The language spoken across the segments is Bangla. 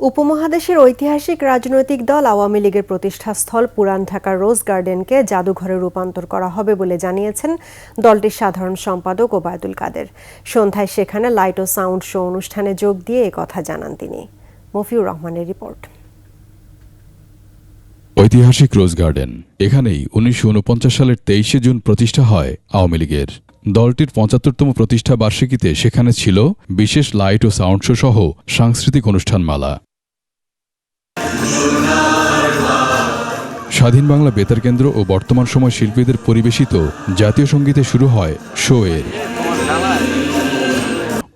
উপমহাদেশের ঐতিহাসিক রাজনৈতিক দল আওয়ামী লীগের প্রতিষ্ঠাস্থল পুরান ঢাকার রোজ গার্ডেনকে জাদুঘরে রূপান্তর করা হবে বলে জানিয়েছেন দলটির সাধারণ সম্পাদক ওবায়দুল কাদের। সন্ধ্যায় সেখানে লাইট ও সাউন্ড শো অনুষ্ঠানে যোগ দিয়ে কথা জানান তিনি। মফিউর রহমানের রিপোর্ট। ঐতিহাসিক রোজ গার্ডেন, এখানেই উনিশশো সালের তেইশে জুন প্রতিষ্ঠা হয় আওয়ামী লীগের। দলটির পঁচাত্তরতম প্রতিষ্ঠা বার্ষিকীতে সেখানে ছিল বিশেষ লাইট ও সাউন্ড শো সহ সাংস্কৃতিক অনুষ্ঠান অনুষ্ঠানমালা। স্বাধীন বাংলা বেতার কেন্দ্র ও বর্তমান সময় শিল্পীদের পরিবেশিত জাতীয় সঙ্গীতে শুরু হয় শো এর।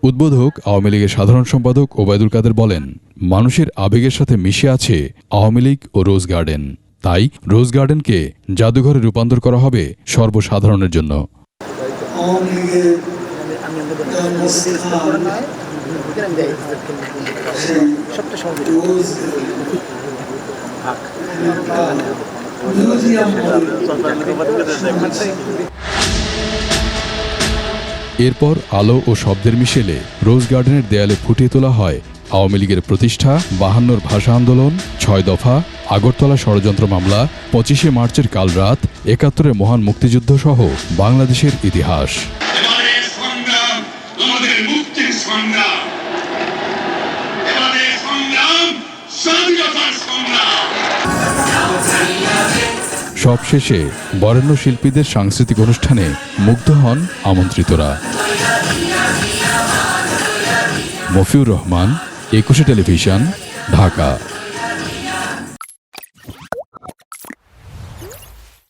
উদ্বোধক আওয়ামী লীগের সাধারণ সম্পাদক ওবায়দুল কাদের বলেন, মানুষের আবেগের সাথে মিশে আছে আওয়ামী লীগ ও রোজ গার্ডেন। তাই রোজ গার্ডেনকে জাদুঘরে রূপান্তর করা হবে সর্বসাধারণের জন্য। আওয়ামী লীগের এরপর আলো ও শব্দের মিশেলে রোজ গার্ডেনের দেয়ালে ফুটিয়ে তোলা হয় আওয়ামী লীগের প্রতিষ্ঠা, বাহান্নর ভাষা আন্দোলন, ছয় দফা আগরতলা ষড়যন্ত্র মামলা পঁচিশে মার্চের কাল রাত একাত্তরের মহান মুক্তিযুদ্ধ সহ বাংলাদেশের ইতিহাস। সবশেষে বরেণ্য শিল্পীদের সাংস্কৃতিক অনুষ্ঠানে মুগ্ধ হন আমন্ত্রিতরা। মফিউর রহমান একুশে টেলিভিশন ঢাকা।